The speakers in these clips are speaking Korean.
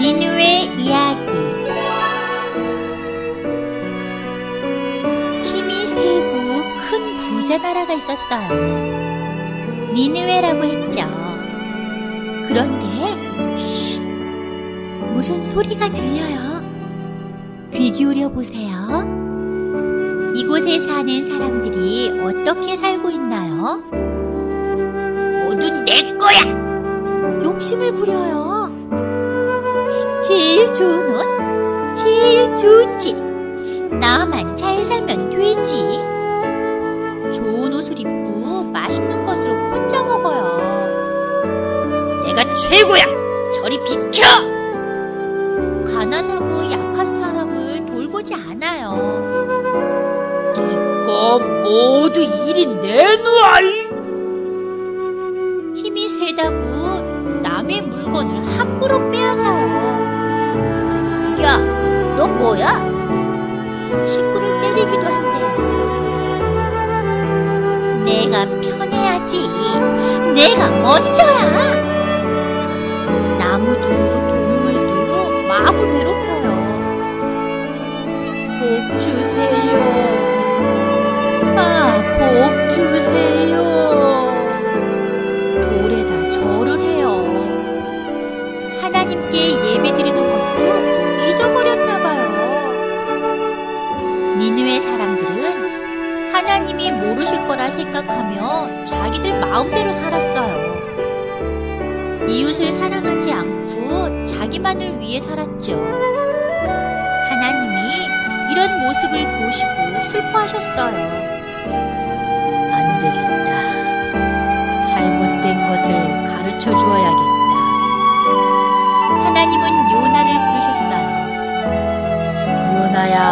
니누의 이야기 힘이 세고 큰 부자 나라가 있었어요. 니누에라고 했죠. 그런데 쉿, 무슨 소리가 들려요? 귀 기울여 보세요. 이곳에 사는 사람들이 어떻게 살고 있나요? 모두 내 거야! 욕심을 부려요. 제일 좋은 옷, 제일 좋은 집. 나만 잘 살면 되지. 좋은 옷을 입고 맛있는 것을 혼자 먹어요. 내가 최고야! 저리 비켜! 가난하고 약한 사람을 돌보지 않아요. 이거 모두 일이 내놔! 힘이 세다고 남의 물건을 함부로 빼앗아요. 야, 너 뭐야? 친구를 때리기도 한대요. 내가 편해야지. 내가 먼저야. 나무도 동물도 마구 괴롭혀요. 복 주세요. 아, 복 주세요. 돌에다 절을 해요. 하나님께 하나님이 모르실 거라 생각하며 자기들 마음대로 살았어요. 이웃을 사랑하지 않고 자기만을 위해 살았죠. 하나님이 이런 모습을 보시고 슬퍼하셨어요. 안 되겠다. 잘못된 것을 가르쳐 주어야겠다. 하나님은 요나를 부르셨어요. 요나야,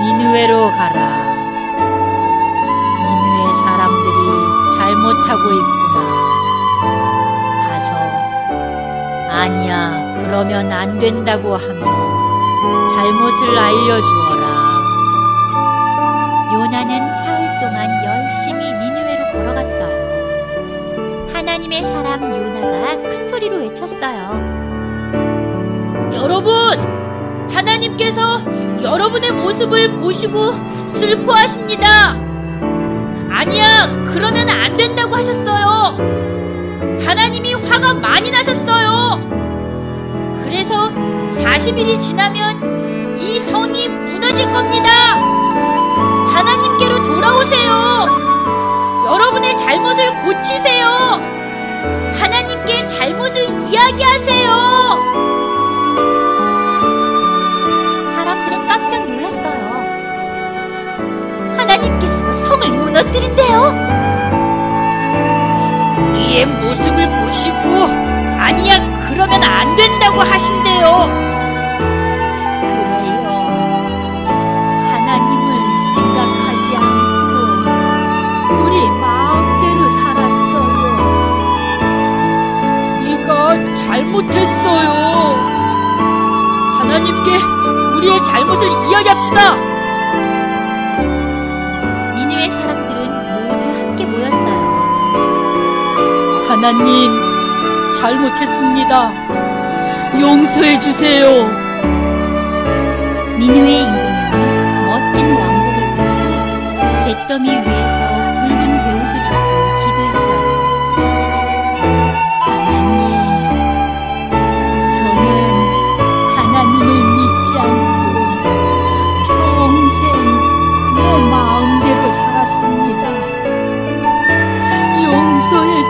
니누에로 가라. 못하고 있구나. 가서, 아니야, 그러면 안 된다고 하며 잘못을 알려주어라. 요나는 사흘 동안 열심히 니느웨로 걸어갔어요. 하나님의 사람 요나가 큰 소리로 외쳤어요. 여러분! 하나님께서 여러분의 모습을 보시고 슬퍼하십니다. 아니야, 그러면 안 된다고 하셨어요. 하나님이 화가 많이 나셨어요. 그래서 40일이 지나면 이 성이 무너질 겁니다. 하나님 하나님께서 성을 무너뜨린대요. 우리의 모습을 보시고 아니야 그러면 안 된다고 하신대요. 그래요. 하나님을 생각하지 않고 우리 마음대로 살았어요. 네가 잘못했어요. 하나님께 우리의 잘못을 이야기합시다. 하나님 잘못했습니다. 용서해 주세요. 니느웨 인공은 멋진 왕복을 입고 잿더미 위에서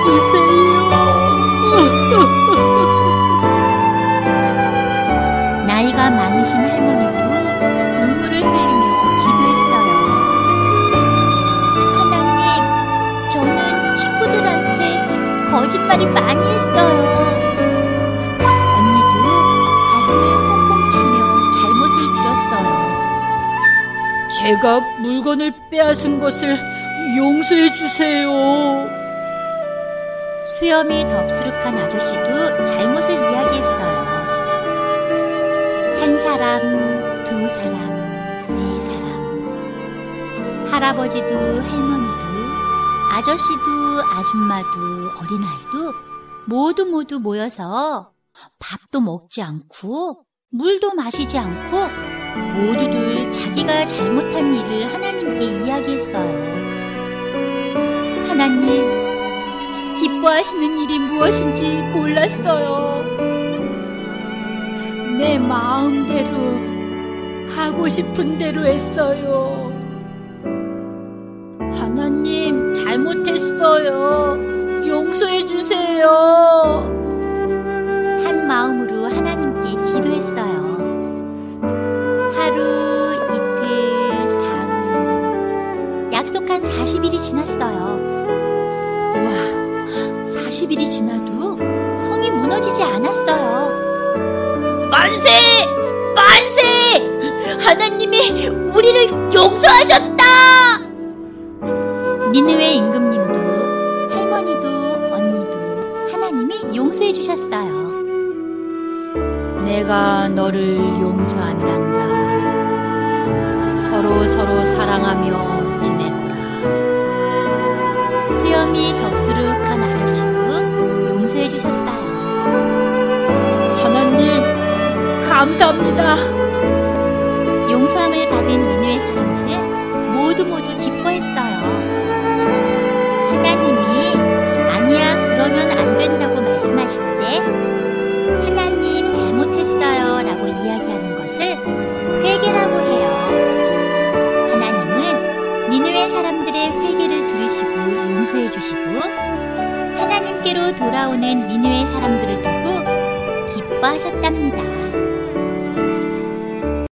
주세요. 나이가 많으신 할머니도 눈물을 흘리며 기도했어요. 하나님, 저는 친구들한테 거짓말을 많이 했어요. 언니도 가슴을 콩콩 치며 잘못을 빌었어요. 제가 물건을 빼앗은 것을 용서해 주세요. 수염이 덥수룩한 아저씨도 잘못을 이야기했어요. 한 사람, 두 사람, 세 사람. 할아버지도 할머니도 아저씨도 아줌마도 어린아이도 모두 모두 모여서 밥도 먹지 않고 물도 마시지 않고 모두들 자기가 잘못한 일을 하나님께 이야기했어요. 하나님, 기뻐하시는 일이 무엇인지 몰랐어요. 내 마음대로 하고 싶은 대로 했어요. 하나님, 잘못했어요. 용서해 주세요. 한 마음으로 하나님께 기도했어요. 하루, 이틀, 사흘. 약속한 40일이 지났어요. 와, 40일이 지나도 성이 무너지지 않았어요. 만세! 만세! 하나님이 우리를 용서하셨다! 니느웨 임금님도 할머니도 언니도 하나님이 용서해 주셨어요. 내가 너를 용서한단다. 서로 서로 사랑하며 지내거라. 수염이 덥수룩한 아저씨도 용서해 주셨어요. 하나님, 감사합니다. 용서함을 받은 니느웨 사람들은 모두 모두 기뻐했어요. 하나님이 아니야 그러면 안 된다고 말씀하실 때 하나님 잘못했어요 라고 이야기하는 것을 회개라고 해요. 하나님은 니느웨 사람들의 회개를 들으시고 용서해 주시고 하나님께로 돌아오는 니느웨 사람들을 두고 기뻐하셨답니다.